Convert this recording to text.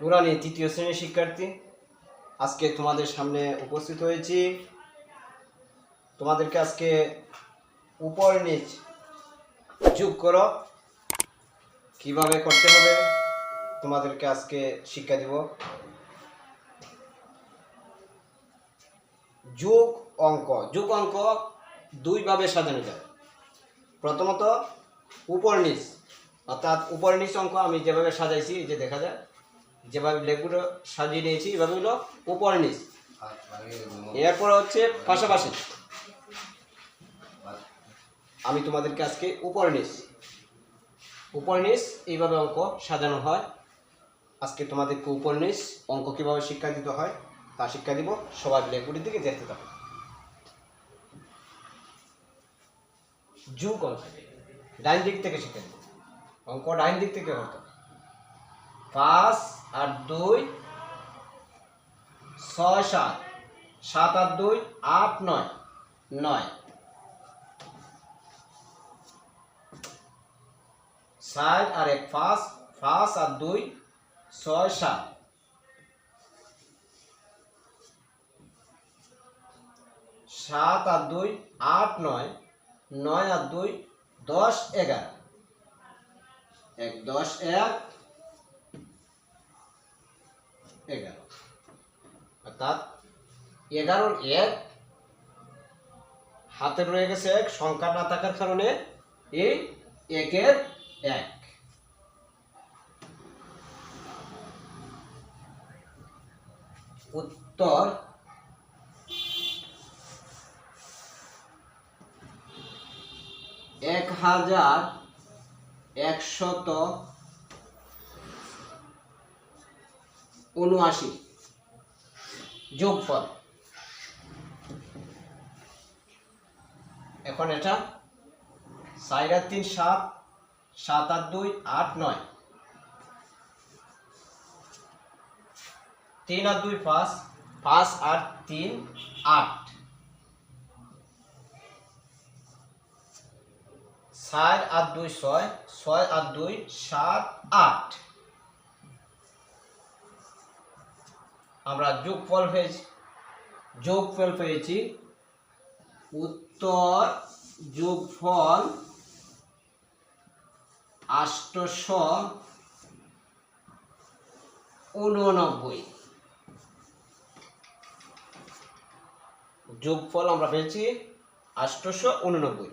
নুরানি, তৃতীয় শ্রেণির শিক্ষার্থী। আজকে তোমাদের সামনে উপস্থিত হয়েছি। তোমাদেরকে আজকে উপর নিচ যোগ করো। কীভাবে করতে হবে তোমাদেরকে আজকে শিক্ষা দিব। যোগ অঙ্ক। যোগ অঙ্ক দুইভাবে সাজানো যায়। প্রথমত উপর নিচ, অর্থাৎ উপর নিচ অঙ্ক আমি যেভাবে সাজাইছি যে দেখা যায় যেভাবে লেগুলো সাজিয়ে নিয়েছি এভাবে হলো উপরে নিচ এরপর হচ্ছে পাশাপাশি। আমি তোমাদেরকে আজকে উপরে নিচ উপরে নিস এইভাবে অঙ্ক সাজানো হয়। আজকে তোমাদেরকে উপর নিস অঙ্ক কীভাবে শিক্ষা দিতে হয় তা শিক্ষা দিব। সবাই ব্ল্যাকবোর্ডের দিকে যেতে থাকো। যুগ অঙ্ক ডাইন দিক থেকে শিখে দিব অঙ্ক ডাইন দিক থেকে হবে। পাঁচ আর দুই, ছয় সাত। সাত আর দুই, আট নয় নয়। সাত আর এক, পাঁচ পাঁচ আর দুই, ছয় সাত। সাত আর দুই, আট নয় নয় আর দুই, দশ এগারো। এক, দশ, এক এগারো। অর্থাৎ এগারোর এক হাতে রয়ে গেছে এক, সংখ্যা না থাকার কারণে এই একের এক। উত্তর এক হাজার একশত উনআশি যোগফল। এখন এটা চার আর তিন সাত সাত আর দুই, আট নয়। তিন আর দুই পাঁচ পাঁচ আর তিন, আট। চার আর দুই ছয় ছয় আর দুই, সাত আট। আমরা যোগফল পেয়েছি। যোগফল পেয়েছি। উত্তর যোগফল আষ্টশো উননব্বই। যোগফল আমরা পেয়েছি আষ্টশো উননব্বই।